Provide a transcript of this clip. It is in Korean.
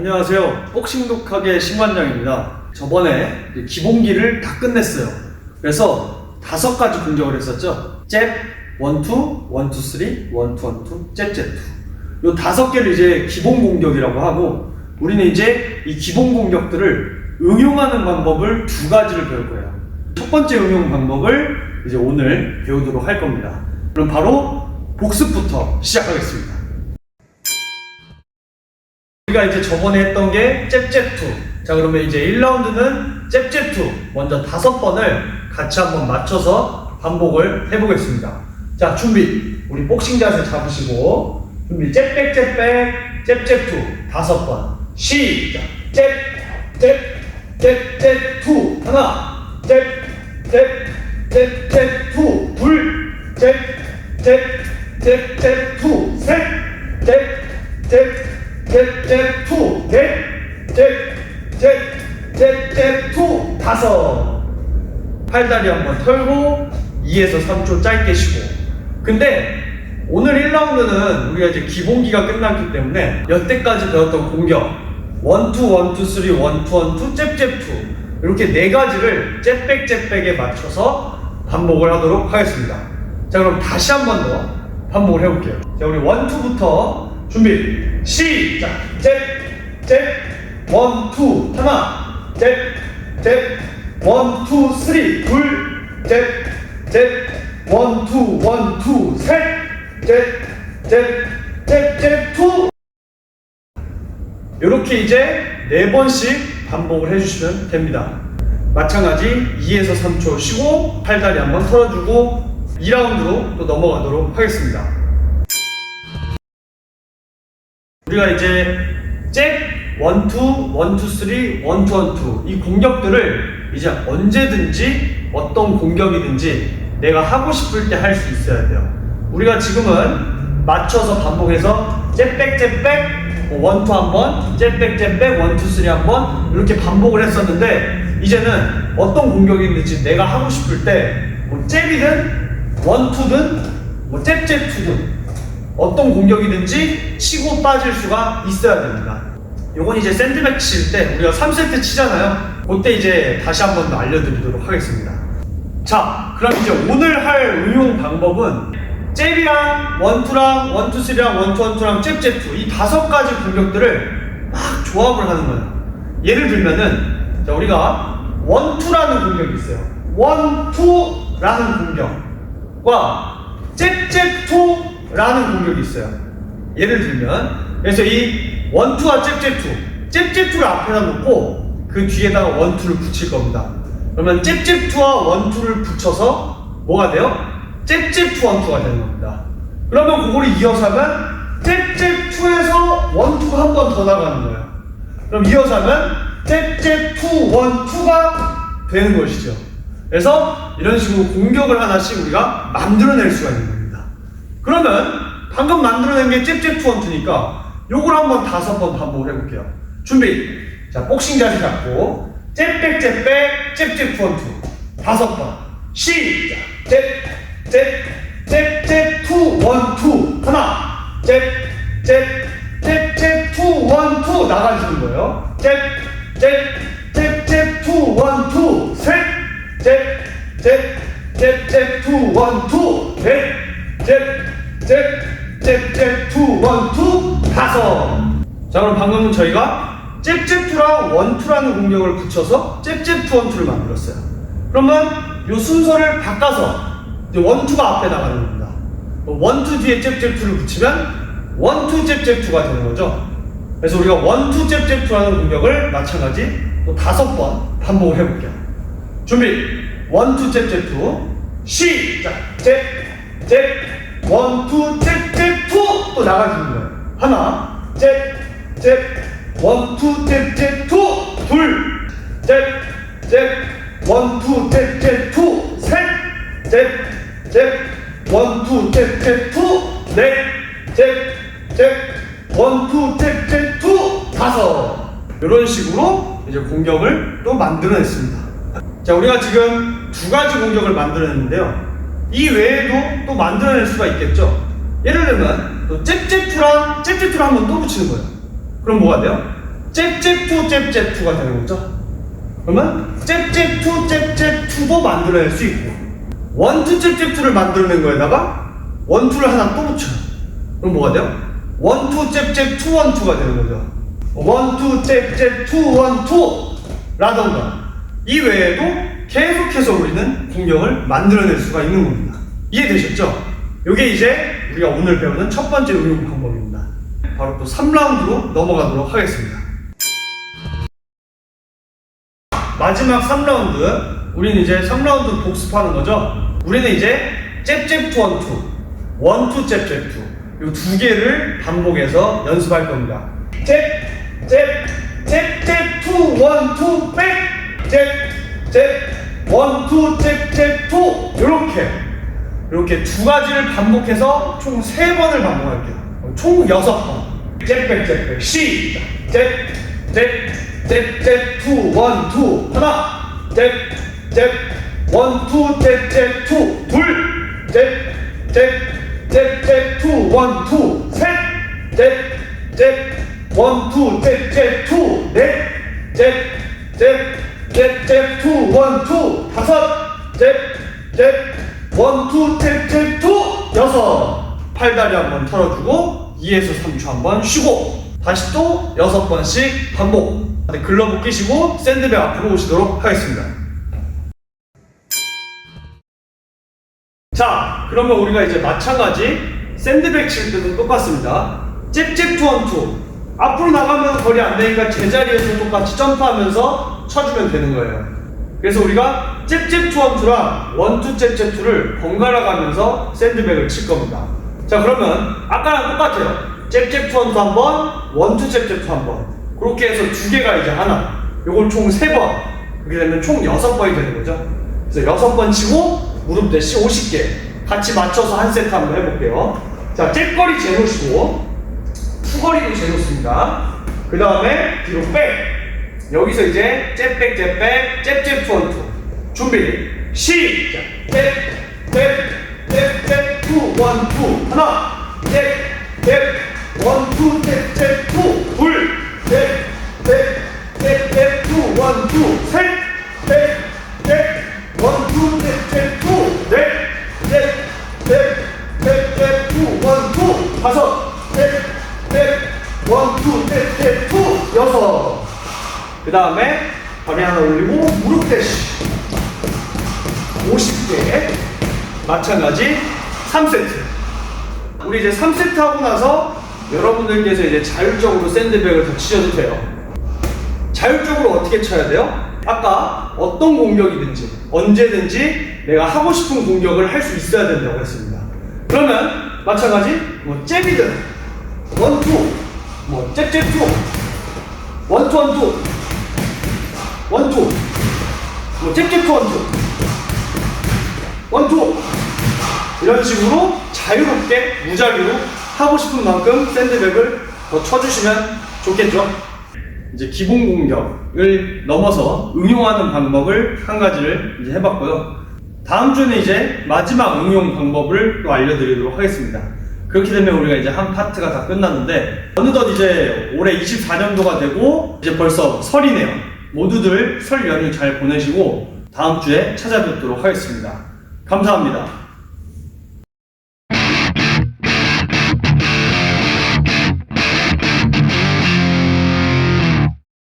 안녕하세요. 복싱독학의 신관장입니다. 저번에 기본기를 다 끝냈어요. 그래서 다섯 가지 공격을 했었죠. 잽, 원투, 원투 쓰리, 원투 원투, 잽, 잽 투. 요 다섯 개를 이제 기본 공격이라고 하고 우리는 이제 이 기본 공격들을 응용하는 방법을 두 가지를 배울 거예요. 첫 번째 응용 방법을 이제 오늘 배우도록 할 겁니다. 그럼 바로 복습부터 시작하겠습니다. 우리가 이제 저번에 했던 게 잽잽투. 자, 그러면 이제 1라운드는 잽잽투. 먼저 다섯 번을 같이 한번 맞춰서 반복을 해보겠습니다. 자, 준비. 우리 복싱 자세 잡으시고, 준비. 잽백, 잽백, 잽잽투. 다섯 번. 시작. 잽, 잽, 잽, 잽 투. 하나. 잽, 잽, 잽, 잽 투. 둘. 잽, 잽, 잽, 잽 투. 셋. 잽, 잽, 잽, 잽, 투, 넷, 잽, 잽, 잽, 잽, 투, 다섯. 팔다리 한번 털고 2에서 3초 짧게 쉬고. 근데 오늘 1라운드는 우리가 이제 기본기가 끝났기 때문에 여태까지 배웠던 공격 원투 원투 쓰리 원투 원투 잽잽 투 이렇게 네 가지를 잽백 잽백에 맞춰서 반복을 하도록 하겠습니다. 자 그럼 다시 한 번 더 반복을 해볼게요. 자 우리 원투부터 준비 시작 잽잽 원투 하나 잽잽 원투 쓰리 둘잽잽 원투 원투 셋잽잽잽잽잽투 이렇게 이제 네 번씩 반복을 해주시면 됩니다. 마찬가지 2에서 3초 쉬고 팔다리 한번 털어주고 2라운드로 또 넘어가도록 하겠습니다. 우리가 이제 잭 원투 원투 쓰리 원투 원투 이 공격들을 이제 언제든지 어떤 공격이든지 내가 하고 싶을 때 할 수 있어야 돼요. 우리가 지금은 맞춰서 반복해서 잽백 잽백 뭐 원투 한번 잽백 잽백 원투 쓰리 한번 이렇게 반복을 했었는데 이제는 어떤 공격이든지 내가 하고 싶을 때 뭐 잽이든 원투든 뭐 잽잽투든 어떤 공격이든지 치고 빠질 수가 있어야 됩니다. 요건 이제 샌드백 칠 때 우리가 3세트 치잖아요. 그때 이제 다시 한 번 더 알려드리도록 하겠습니다. 자, 그럼 이제 오늘 할 응용 방법은 잽이랑 원투랑 원투쓰리랑 원투원투랑 잽잽투 이 다섯 가지 공격들을 막 조합을 하는 거예요. 예를 들면은 자 우리가 원투라는 공격이 있어요. 원투라는 공격과 잽잽투 라는 공격이 있어요. 예를 들면 그래서 이 원투와 잽잽투 잽잽투를 앞에다 놓고 그 뒤에다가 원투를 붙일 겁니다. 그러면 잽잽투와 원투를 붙여서 뭐가 돼요? 잽잽투 원투가 되는 겁니다. 그러면 그거를 이어서 하면 잽잽투에서 원투가 한 번 더 나가는 거예요. 그럼 이어서 하면 잽잽투 원투가 되는 것이죠. 그래서 이런 식으로 공격을 하나씩 우리가 만들어낼 수가 있는 겁니다. 그러면 방금 만들어낸 게 잽잽 투 원투니까 요걸 한번 다섯 번 반복을 해볼게요. 준비. 자, 복싱 자세 잡고 잽백 잽백 잽잽 투 원투 다섯 번 시작. 잽잽잽잽 투 원투 하나 잽잽잽잽 투 원투 나가주는 거예요. 잽잽잽잽 투 원투 셋 잽잽잽잽 투 원투 넷잽 잽 잽 잽 투 원 투 다섯 자 그럼 방금은 저희가 잽 잽 투랑 원 투라는 공격을 붙여서 잽 잽 투 원 투를 만들었어요. 그러면 이 순서를 바꿔서 이제 원투가 앞에 나가는 겁니다. 원 투 뒤에 잽 잽 투를 붙이면 원 투 잽 잽 투가 되는 거죠. 그래서 우리가 원 투 잽 잽 투라는 공격을 마찬가지 또 다섯 번 반복을 해볼게요. 준비 원 투 잽 잽 투 시작 잽 잽 원투 잽잽투 또 나가주는 거예요. 하나 잽 잽 원 투 잽 잽 투 둘 잽 잽 원 투 잽 잽 투 셋 잽 잽 원 투 잽 잽 투 넷 잽 잽 원 투 잽 잽 투 다섯 이런 식으로 이제 공격을 또 만들어냈습니다. 자 우리가 지금 두 가지 공격을 만들어냈는데요. 이 외에도 또 만들어낼 수가 있겠죠. 예를 들면 또 잽잽투랑 잽잽투를 한번 또 붙이는 거예요. 그럼 뭐가 돼요? 잽잽2 잽잽2가 되는 거죠. 그러면 잽잽2 잽잽2도 만들어낼 수 있고 원투 잽잽2를 만들어낸 거에다가 원투를 하나 또 붙여요. 그럼 뭐가 돼요? 원투 잽잽2 원투가 되는 거죠. 원투 잽잽2 원투 라던가 이 외에도 계속해서 우리는 공격을 만들어낼 수가 있는 겁니다. 이해되셨죠? 이게 이제 우리가 오늘 배우는 첫 번째 응용 방법입니다. 바로 또 3라운드로 넘어가도록 하겠습니다. 마지막 3라운드. 우리는 이제 3라운드 복습하는 거죠? 우리는 이제 잽잽 투 원투 원투 잽잽 투 이 두 개를 반복해서 연습할 겁니다. 잽 잽 잽 잽 투 원 투 백 잽 잽 원 투 잽 잽 투. 이렇게 이렇게 두 가지를 반복해서 총 세 번을 반복할게요 총 여섯 번 잽백 잽백 시작 잽잽잽잽 투 원 투 하나 잽잽 원 투 잽잽 투둘 잽잽잽잽잽 투 원 투 셋잽잽잽 원 투 잽잽 투넷잽잽잽잽 투 원 투 다섯 잽잽 원투 잽잽 투 여섯. 팔다리 한 번 털어주고 2에서 3초 한 번 쉬고. 다시 또 여섯 번씩 반복. 네, 글러브 끼시고 샌드백 앞으로 오시도록 하겠습니다. 자 그러면 우리가 이제 마찬가지 샌드백 칠 때도 똑같습니다. 잽잽 투원투. 앞으로 나가면 거리 안 되니까 제자리에서 똑같이 점프하면서 쳐주면 되는 거예요 그래서 우리가 잽잽 투원투랑 원투 잽잽 투를 번갈아 가면서 샌드백을 칠 겁니다. 자 그러면 아까랑 똑같아요. 잽잽 투원투 한 번 원투 잽잽 투 한 번. 그렇게 해서 두 개가 이제 하나. 요걸 총 세 번. 그렇게 되면 총 여섯 번이 되는 거죠. 그래서 여섯 번 치고 무릎 대시 50개. 같이 맞춰서 한 세트 한번 해볼게요. 자 잽거리 재놓으시고 투거리도 재놓습니다. 그 다음에 뒤로 백 여기서 이제 잽백 잽백 잽잽 투원투 준비. 시작. 잽잽잽잽 투원투. 하나. 잽잽 원투 잽잽 투둘 잽잽 잽잽 투 원투. 셋 잽잽 원투 잽잽 투넷잽잽잽잽 투 원투 다섯 잽잽 원투 잽잽 투 여섯 그 다음에 다리 하나 올리고 무릎 대시 50개 마찬가지 3세트. 우리 이제 3세트 하고 나서 여러분들께서 이제 자율적으로 샌드백을 더 치셔도 돼요. 자율적으로 어떻게 쳐야 돼요? 아까 어떤 공격이든지 언제든지 내가 하고 싶은 공격을 할 수 있어야 된다고 했습니다. 그러면 마찬가지 뭐 잽이든 원투 뭐 잽잽투 원투 원투 원투. 뭐 잽잽투 원투. 원투. 이런 식으로 자유롭게 무작위로 하고 싶은 만큼 샌드백을 더 쳐주시면 좋겠죠? 이제 기본 공격을 넘어서 응용하는 방법을 한 가지를 이제 해봤고요. 다음 주는 이제 마지막 응용 방법을 또 알려드리도록 하겠습니다. 그렇게 되면 우리가 이제 한 파트가 다 끝났는데 어느덧 이제 올해 24년도가 되고 이제 벌써 설이네요 모두들 설 연휴 잘 보내시고 다음 주에 찾아뵙도록 하겠습니다. 감사합니다